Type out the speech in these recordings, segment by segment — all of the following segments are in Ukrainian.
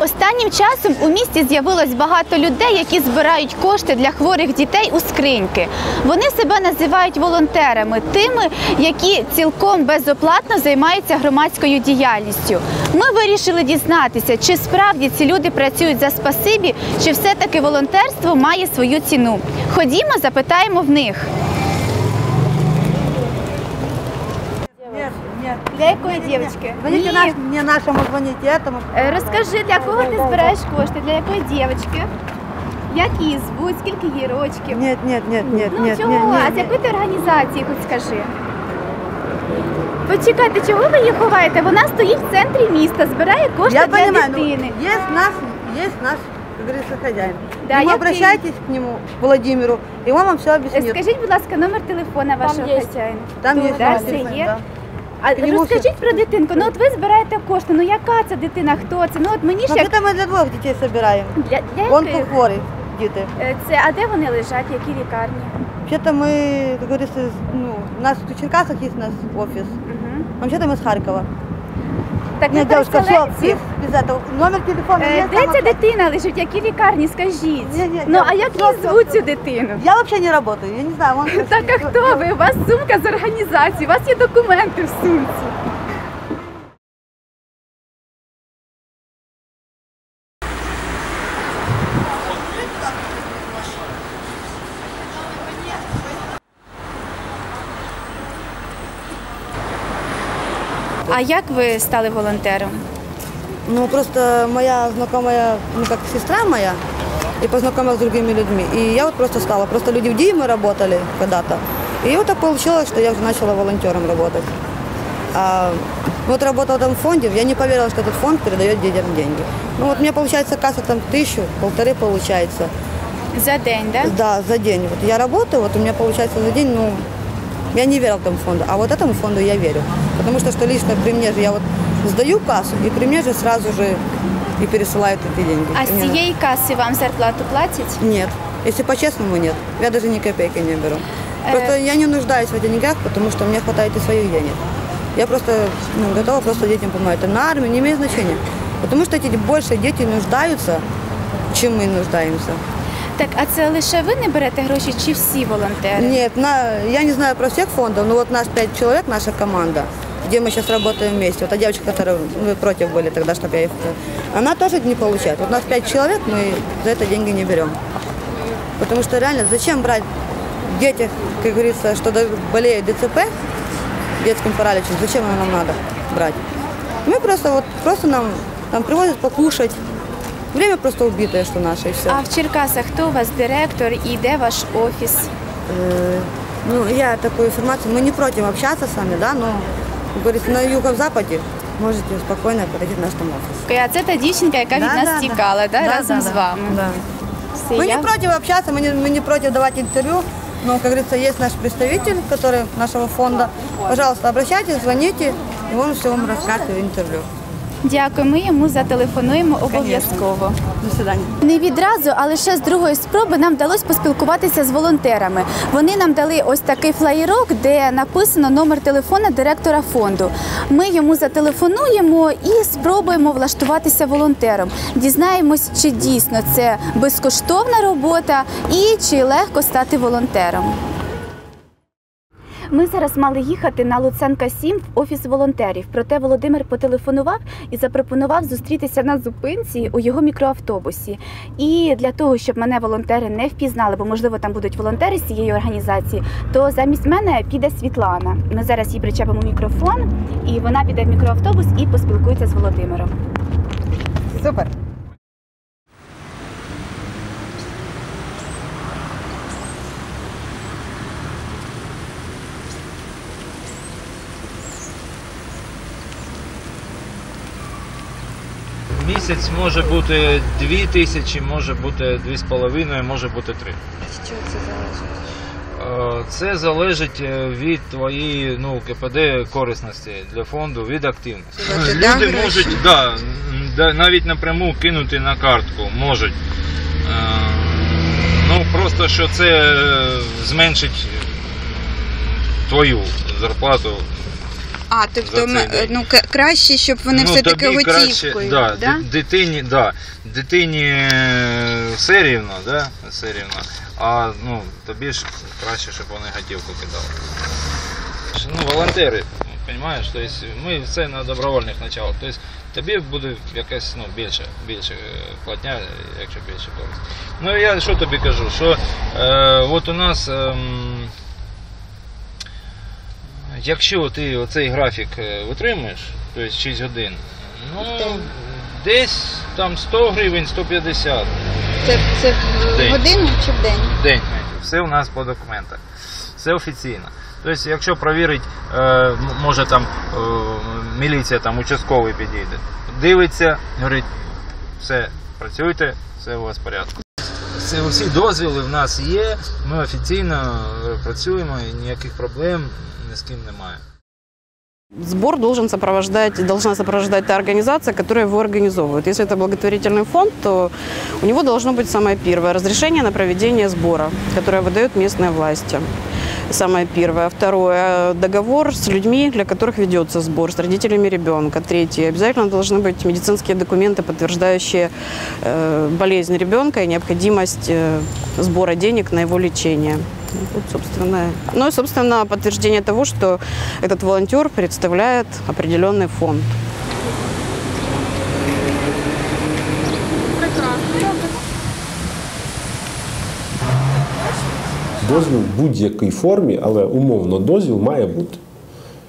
Останнім часом у місті з'явилось багато людей, які збирають кошти для хворих дітей у скриньки. Вони себе називають волонтерами, тими, які цілком безоплатно займаються громадською діяльністю. Ми вирішили дізнатися, чи справді ці люди працюють за спасибі, чи все-таки волонтерство має свою ціну. Ходімо, запитаємо в них. Нет, нет. Для якої дівчинки? Звоните наш, не нашему, звоните этому. Е, Розкажи, для кого ти збираєш кошти? Для якої дівчинки? Як її звуть, скільки їй рочків? Нет, нет, нет, нет, Ну нет, чого? нет, а нет, з якої ти організації, хоч скажи? Почекайте, чого ви її ховаєте? Вона стоїть в центрі міста, збирає кошти Я для понимаю, ну, дитини. есть наш, есть наш, как говорится, хозяин. Да, Ему я обращайтесь к нему, Владимиру, и он вам все Е, объяснит. Скажіть, будь ласка, номер телефона вашого є. хазяїна. Там есть да, наш все телефон, є? да. А Йому розкажіть про дитинку. Ну от ви збираєте кошти. Ну яка це дитина? Хто це? Ну от мені ж Ну, як это мы для двух детей собираем. для, для Он яких? хворый, дети. Е, Це а де вони лежать? Які лікарні? Вообще-то мы, как говорится, из- ну, у нас в Черкасах есть у нас офис. Угу. Вообще-то мы с Харькова. Так не дівчинка, що без, этого. Номер телефона Е, есть. Де там ця дитина лежить? Які лікарні? Скажіть. Ні, ні, ну а як все, її звуть цю дитину? Я вообще не работаю, я не знаю, он... Так а хто ви? У вас сумка з організації, у вас є документи в сумці. А як ви стали волонтером? Ну, просто моя знакомая, ну, как сестра моя, и познакомилась с другими людьми. И я вот просто стала. Просто люди в ДИИ мы работали когда-то. И вот так получилось, что я уже начала волонтером работать. А вот работала там в фонде, я не поверила, что этот фонд передает детям деньги. Ну вот у меня получается касса там тысячу, полторы получается. За день, да? Да, за день. Вот я работаю, вот у меня получается за день, ну, я не верила этому фонду, а вот этому фонду я верю. Потому что, что лично при мне же я вот сдаю кассу, и при мне же сразу же и пересылают эти деньги. А И з мне цієї каси вам зарплату платять? Нет. Если по-честному, нет. Я даже ни копейки не беру. Просто я не нуждаюсь в этих деньгах, потому что мне хватает и своих денег. Я просто ну, готова просто детям помогать. Это на армию не имеет значения. Потому что эти больше дети нуждаются, чем мы нуждаемся. Так, а це лише ви не берете гроші чи всі волонтери? Нет, на, я не знаю про всех фондов, но вот нас пять человек, наша команда, где мы сейчас работаем вместе. Вот та девочка, которая вы против были тогда, чтобы я их... Она тоже не получает. Вот нас пять человек, мы за это деньги не берем. Потому что реально, зачем брать детях, как говорится, что да- болеют ДЦП, детским параличем, зачем оно нам надо брать? Мы просто вот, просто нам, нам привозят покушать. Время просто убитое, что наше, и все. А в Черкасах хто у вас директор і де ваш офіс? Э, Ну, я такую информацию, мы не против общаться с вами, да, но, как говорится, на юго-западе можете спокойно подойти в наш там офис. А це та дівчинка, яка від Да, нас да, да. тікала, да, Да, разом да, з да. вами. Да. Все, Мы я- не против общаться, мы не, мы не против давать интервью, но, как говорится, есть наш представитель, который нашего фонда. Пожалуйста, обращайтесь, звоните, и он все вам расскажет в интервью. Дякую, ми йому зателефонуємо обов'язково. До свидания. Не відразу, а лише з другої спроби нам вдалося поспілкуватися з волонтерами. Вони нам дали ось такий флаєрок, де написано номер телефона директора фонду. Ми йому зателефонуємо і спробуємо влаштуватися волонтером. Дізнаємось, чи дійсно це безкоштовна робота і чи легко стати волонтером. Ми зараз мали їхати на Луценка 7 в офіс волонтерів. Проте Володимир потелефонував і запропонував зустрітися на зупинці у його мікроавтобусі. І для того, щоб мене волонтери не впізнали, бо можливо там будуть волонтери з цієї організації, то замість мене піде Світлана. Ми зараз їй причепимо мікрофон, і вона піде в мікроавтобус і поспілкується з Володимиром. Супер. Місяць може бути 2 тисячі, може бути 2,5, може бути 3. Що це залежить? Е, Це залежить е, від твоєї ну, КПД корисності для фонду, від активності. Тобто, Люди можуть да, навіть напряму кинути на картку, можуть. Е, Ну просто що це зменшить твою зарплату. А тобто ми- день. ну, краще, щоб вони ну, все-таки тобі краще, готівкою. да, да? Дитині, да, дитині е, все рівно, да, все рівно, а ну, тобі ж краще, щоб вони готівку кидали. Ну, волонтери, розумієш, тобто ми все на добровольних началах. Тобто тобі буде якась ну, більше, більше е, платня, якщо більше користь. Ну я що тобі кажу, що е, от у нас. ем, Якщо ти оцей графік е, витримуєш, тобто 6 годин, ну десь там 100 гривень, 150 Це, це в День. годину чи в день? в день. Все у нас по документах. Все офіційно. Тобто, якщо провірить, е, може там е, міліція, там участковий підійде, дивиться, говорить, все, працюйте, все у вас в порядку Це усі дозвіли в нас є, ми офіційно е, працюємо і ніяких проблем ні з ким немає. Сбор должен сопровождать, должна сопровождать та организация, которая его организовывает. Если это благотворительный фонд, то у него должно быть самое первое разрешение на проведение сбора, которое выдают местные власти. Самое первое. Второе. Договор с людьми, для которых ведется сбор, с родителями ребенка. Третье. Обязательно должны быть медицинские документы, подтверждающие э, болезнь ребенка и необходимость э, сбора денег на его лечение. Вот, собственно. Ну и, собственно, подтверждение того, что этот волонтер представляет определенный фонд. Дозвіл в будь-якій формі, але умовно дозвіл має бути.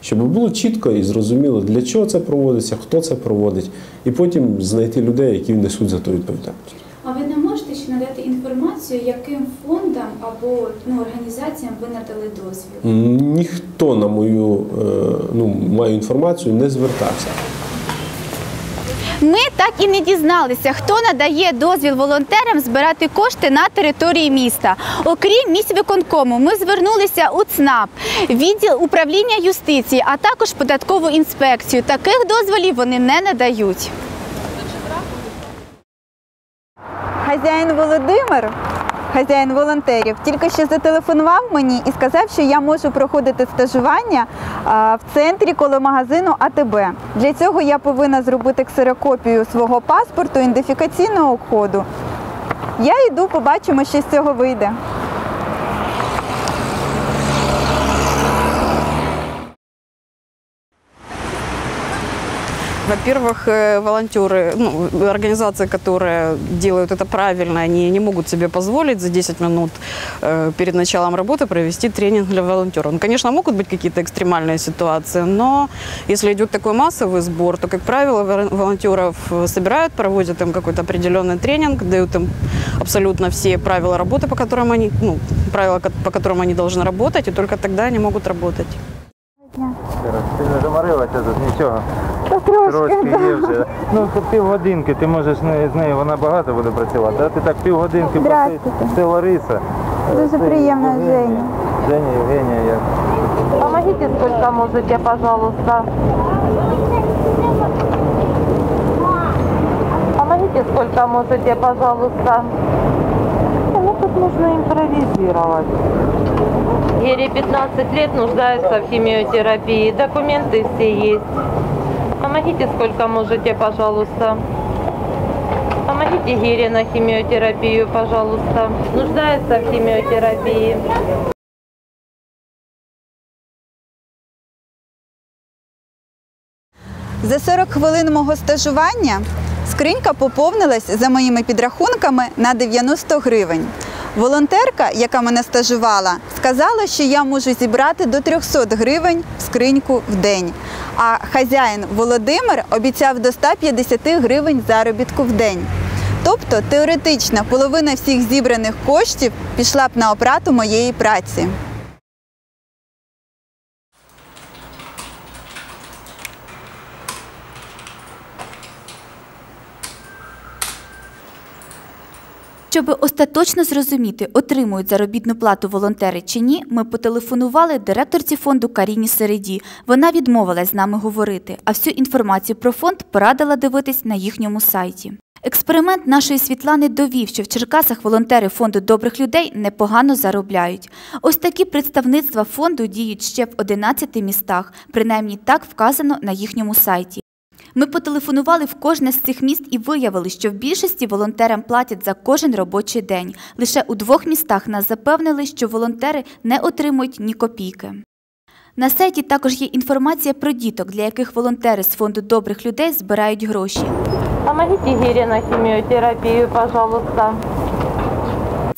Щоб було чітко і зрозуміло, для чого це проводиться, хто це проводить, і потім знайти людей, які несуть за ту відповідальність. А ви не можете ще надати інформацію, яким фондам або ну, організаціям ви надали дозвіл? Ніхто на мою е, ну, мою інформацію не звертався. Ми так і не дізналися, хто надає дозвіл волонтерам збирати кошти на території міста. Окрім міськвиконкому, ми звернулися у ЦНАП, відділ управління юстиції, а також податкову інспекцію. Таких дозволів вони не надають. Хазяїн Володимир, хазяїн волонтерів, тільки що зателефонував мені і сказав, що я можу проходити стажування в центрі коло магазину АТБ. Для цього я повинна зробити ксерокопію свого паспорту, ідентифікаційного коду. Я йду, побачимо, що з цього вийде. Во-первых, э, волонтеры, ну, организации, которые делают это правильно, они не могут себе позволить за 10 минут э, перед началом работы провести тренинг для волонтеров. Ну, конечно, могут быть какие-то экстремальные ситуации, но если идет такой массовый сбор, то, как правило, волонтеров э, собирают, проводят им какой-то определенный тренинг, дают им абсолютно все правила работы, по которым они, ну, правила, по которым они должны работать, и только тогда они могут работать. Не заморилася тут нічого. Трошки є вже. Ну, це півгодинки, ти можеш з нею, з нею, вона багато буде працювати, а ти так півгодинки посидь. Це Лариса. Дуже приємно, Женя. Женя, Євгенія, я. Помогите, сколько можете, пожалуйста. Помогите, сколько можете, пожалуйста. Ну, тут нужно импровизировать. Ере 15 лет, нуждается в химиотерапии. Документы все есть. Помогите, сколько можете, пожалуйста. Помогите Гере на химиотерапию, пожалуйста. Нуждается в химиотерапии. За 40 хвилин мого стажування скринька поповнилась за моїми підрахунками на 90 гривень. Волонтерка, яка мене стажувала, сказала, що я можу зібрати до 300 гривень в скриньку в день. А хазяїн Володимир обіцяв до 150 гривень заробітку в день. Тобто теоретично половина всіх зібраних коштів пішла б на оплату моєї праці. Щоб остаточно зрозуміти, отримують заробітну плату волонтери чи ні, ми потелефонували директорці фонду Каріні Середі. Вона відмовилась з нами говорити, а всю інформацію про фонд порадила дивитись на їхньому сайті. Експеримент нашої Світлани довів, що в Черкасах волонтери фонду добрих людей непогано заробляють. Ось такі представництва фонду діють ще в 11 містах, принаймні так вказано на їхньому сайті. Ми потелефонували в кожне з цих міст і виявили, що в більшості волонтерам платять за кожен робочий день. Лише у двох містах нас запевнили, що волонтери не отримують ні копійки. На сайті також є інформація про діток, для яких волонтери з фонду добрих людей збирають гроші. Помогите Гере на хіміотерапію, пожалуйста.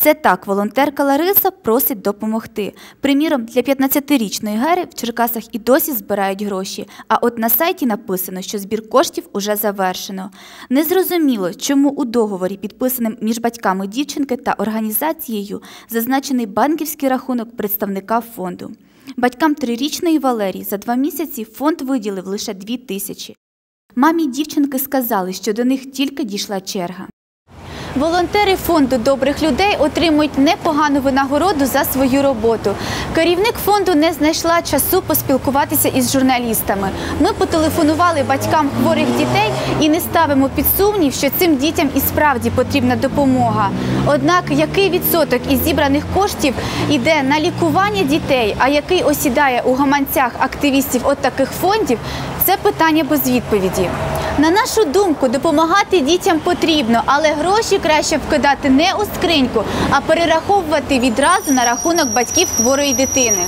Це так, волонтерка Лариса просить допомогти. Приміром, для 15-річної Гери в Черкасах і досі збирають гроші. А от на сайті написано, що збір коштів уже завершено. Незрозуміло, чому у договорі, підписаним між батьками дівчинки та організацією, зазначений банківський рахунок представника фонду. Батькам трирічної Валерії за два місяці фонд виділив лише дві тисячі. Мамі дівчинки сказали, що до них тільки дійшла черга. Волонтери фонду добрих людей отримують непогану винагороду за свою роботу. Керівник фонду не знайшла часу поспілкуватися із журналістами. Ми потелефонували батькам хворих дітей і не ставимо під сумнів, що цим дітям і справді потрібна допомога. Однак який відсоток із зібраних коштів іде на лікування дітей, а який осідає у гаманцях активістів от таких фондів, це питання без відповіді. На нашу думку, допомагати дітям потрібно, але гроші краще вкидати не у скриньку, а перераховувати відразу на рахунок батьків хворої дитини.